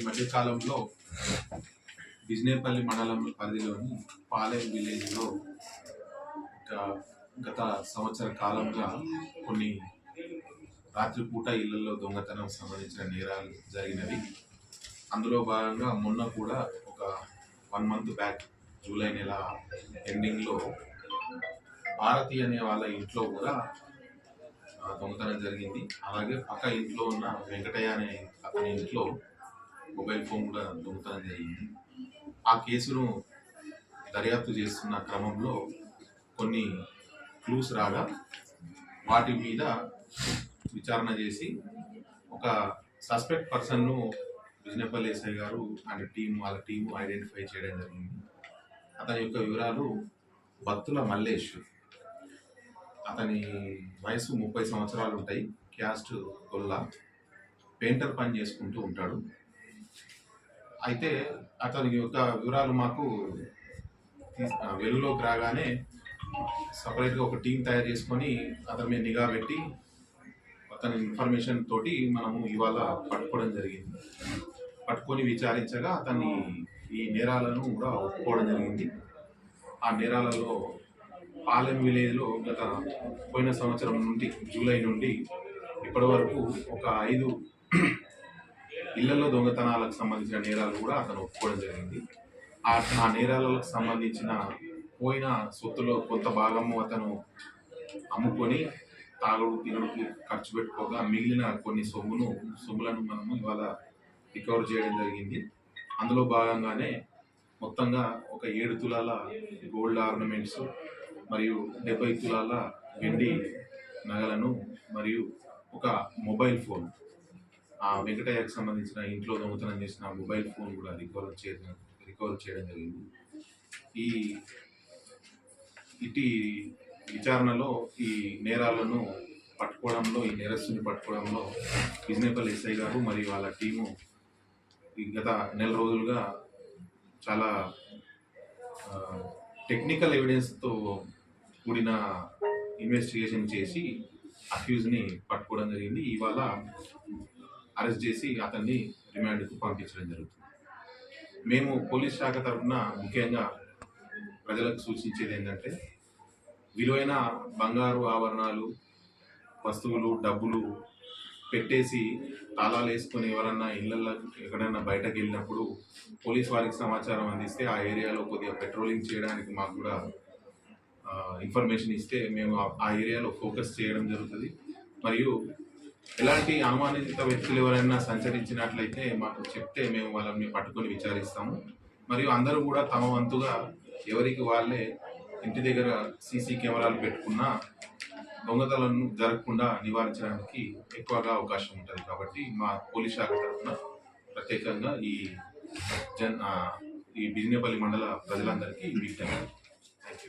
మధ్య కాలంలో బిజినేపల్లి మండలం పరిధిలోని పాలెం విలేజ్లో ఒక గత సంవత్సర కాలంగా కొన్ని రాత్రిపూట ఇళ్ళలో దొంగతనం సంబంధించిన నేరాలు జరిగినవి. అందులో భాగంగా మొన్న కూడా ఒక వన్ మంత్ బ్యాక్ జూలై నెల ఎండింగ్లో భారతి అనే వాళ్ళ ఇంట్లో కూడా దొంగతనం జరిగింది. అలాగే పక్క ఇంట్లో ఉన్న వెంకటయ్య అనే అతని ఇంట్లో మొబైల్ ఫోన్ కూడా దొంగతనం జరిగింది ఆ కేసును దర్యాప్తు చేస్తున్న క్రమంలో కొన్ని క్లూస్ రాగా వాటి మీద విచారణ చేసి ఒక సస్పెక్ట్ పర్సన్ను బిజినపల్లి ఎస్ఐ గారు అండ్ టీం వాళ్ళ టీము ఐడెంటిఫై చేయడం జరిగింది. అతని యొక్క వివరాలు భక్తుల మల్లేష్. అతని వయసు ముప్పై సంవత్సరాలు ఉంటాయి. క్యాస్ట్ గొల్ల. పెయింటర్ పని చేసుకుంటూ ఉంటాడు. అయితే అతని యొక్క వివరాలు మాకు వెలుగులోకి రాగానే సపరేట్గా ఒక టీం తయారు చేసుకొని అతని మీద నిఘా పెట్టి అతని ఇన్ఫర్మేషన్ తోటి మనము ఇవాళ పట్టుకోవడం జరిగింది. పట్టుకొని విచారించగా అతన్ని ఈ నేరాలను కూడా ఒప్పుకోవడం జరిగింది. ఆ నేరాలలో పాలెం విలేజ్లో గత పోయిన సంవత్సరం నుండి జూలై నుండి ఇప్పటి వరకు ఒక ఐదు ఇళ్ళలో దొంగతనాలకు సంబంధించిన నేరాలు కూడా అతను ఒప్పుకోవడం జరిగింది. ఆ ఆ నేరాలకు సంబంధించిన పోయిన సొత్తులో కొంత భాగము అతను అమ్ముకొని తాగుడు తినుడికి ఖర్చు పెట్టుకోగా మిగిలిన కొన్ని సొమ్మును సొమ్ములను మనము ఇవాళ రికవర్ చేయడం జరిగింది. అందులో భాగంగానే మొత్తంగా ఒక ఏడు తులాల గోల్డ్ ఆర్నమెంట్స్ మరియు డెబ్బై తులాల వెండి నగలను మరియు ఒక మొబైల్ ఫోన్ ఆ వెంకటయ్యకు సంబంధించిన ఇంట్లో దొంగతనం చేసిన మొబైల్ ఫోన్ కూడా రికవర్ చేయడం రికవర్ చేయడం జరిగింది. ఈ ఇటీ విచారణలో ఈ నేరాలను పట్టుకోవడంలో ఈ నేరస్తుని పట్టుకోవడంలో బిజినేపల్లి ఎస్ఐ గారు మరియు వాళ్ళ టీము ఈ గత నెల రోజులుగా చాలా టెక్నికల్ ఎవిడెన్స్తో కూడిన ఇన్వెస్టిగేషన్ చేసి అక్యూజ్ని పట్టుకోవడం జరిగింది. ఇవాళ అరెస్ట్ చేసి అతన్ని రిమాండ్కు పంపించడం జరుగుతుంది. మేము పోలీస్ శాఖ తరఫున ముఖ్యంగా ప్రజలకు సూచించేది ఏంటంటే విలువైన బంగారు ఆభరణాలు వస్తువులు డబ్బులు పెట్టేసి తాళాలు వేసుకొని ఎవరన్నా ఇళ్ళల్లో ఎక్కడైనా బయటకు వెళ్ళినప్పుడు పోలీస్ వారికి సమాచారం అందిస్తే ఆ ఏరియాలో కొద్దిగా పెట్రోలింగ్ చేయడానికి మాకు కూడా ఇన్ఫర్మేషన్ ఇస్తే మేము ఆ ఏరియాలో ఫోకస్ చేయడం జరుగుతుంది. మరియు ఎలాంటి అనుమానిత వ్యక్తులు ఎవరైనా సంచరించినట్లయితే మాకు చెప్తే మేము వాళ్ళని పట్టుకొని విచారిస్తాము. మరియు అందరూ కూడా తమ వంతుగా ఎవరికి వాళ్ళే ఇంటి దగ్గర సీసీ కెమెరాలు పెట్టుకున్నా దొంగతనాలను జరగకుండా నివారించడానికి ఎక్కువగా అవకాశం ఉంటుంది. కాబట్టి మా పోలీస్ శాఖ తరఫున ప్రత్యేకంగా ఈ జన్ ఈ బిజినేపల్లి మండల ప్రజలందరికీ విజ్ఞప్తి.